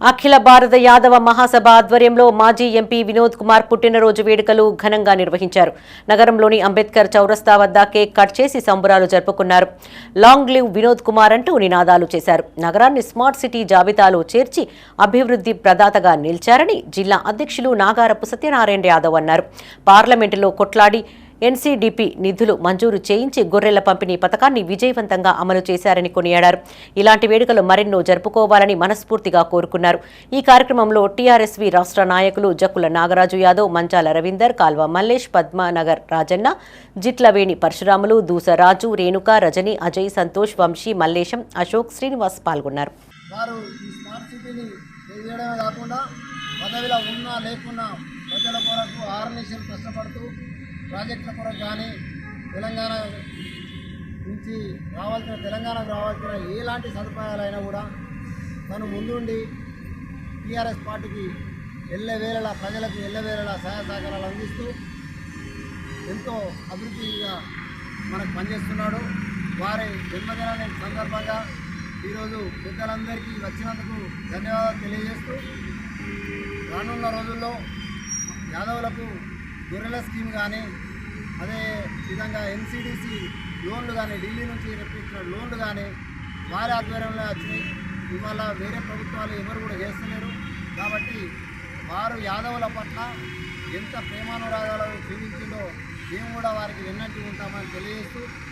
అఖిల భారత యాదవ మహాసభ ఆధ్వర్యంలో మాజీ ఎంపీ వినోద్ కుమార్ పుట్టినరోజు వేడుకలు ఘనంగా నిర్వహించారు. నగరంలోని అంబేద్కర్ చౌరస్తా వద్ద కేక్ కట్ చేసి సంబురాలు జరుపుకున్నారు. లాంగ్ లివ్ వినోద్ కుమార్ అంటూ నినాదాలు చేశారు. నగరాన్ని స్మార్ట్ సిటీ జాబితాలో చేర్చి అభివృద్ధి ప్రదాతగా నిలిచారని జిల్లా అధ్యక్షులు నాగారపు సత్యనారాయణ యాదవ్ అన్నారు. పార్లమెంటులో కొట్లాడి ఎన్సీడీపీ నిధులు మంజూరు చేయించి గొర్రెల పంపిణీ పథకాన్ని విజయవంతంగా అమలు చేశారని కొనియాడారు. ఇలాంటి వేడుకలు మరెన్నో జరుపుకోవాలని మనస్ఫూర్తిగా కోరుకున్నారు. ఈ కార్యక్రమంలో టీఆర్ఎస్వి రాష్ట్ర నాయకులు జక్కుల నాగరాజు యాదవ్ మంచాల రవీందర్ కాల్వ మల్లేష్ పద్మానగర్ రాజన్న జిట్లవేణి పరశురాములు దూసరాజు రేణుక రజని అజయ్ సంతోష్ వంశీ మల్లేశం అశోక్ శ్రీనివాస్ పాల్గొన్నారు. వారు ఈ స్మార్ట్ సిటీని చేయడమే కాకుండా పదవిలో ఉన్నా లేకున్నా ప్రజల కొరకు ఆర్నిషన్ కష్టపడుతూ ప్రాజెక్టుల కొరకు కానీ తెలంగాణ నుంచి రావాల్సిన తెలంగాణకు రావాల్సిన ఎలాంటి సదుపాయాలైనా కూడా తను ముందుండి టీఆర్ఎస్ పార్టీకి ఎల్లవేళలా ప్రజలకు ఎల్లవేళలా సహాయ సహకారాలు అందిస్తూ ఎంతో అభివృద్ధిగా మనకు పనిచేస్తున్నాడు. వారి జన్మదినాన్ని సందర్భంగా ఈరోజు పెద్దలందరికీ వచ్చినందుకు ధన్యవాదాలు తెలియజేస్తూ రానున్న రోజుల్లో యాదవులకు గొర్రెల స్కీమ్ కానీ అదే విధంగా ఎన్సీడీసీ లోన్లు కానీ ఢిల్లీ నుంచి రప్పించిన లోన్లు కానీ వారి ఆధ్వర్యంలో వచ్చినాయి. ఇవాళ వేరే ప్రభుత్వాలు ఎవరు కూడా చేస్తలేరు. కాబట్టి వారు యాదవుల పట్ల ఎంత ప్రేమానురాగాలు చూపించిందో మేము కూడా వారికి విన్నట్టు ఉంటామని తెలియజేస్తూ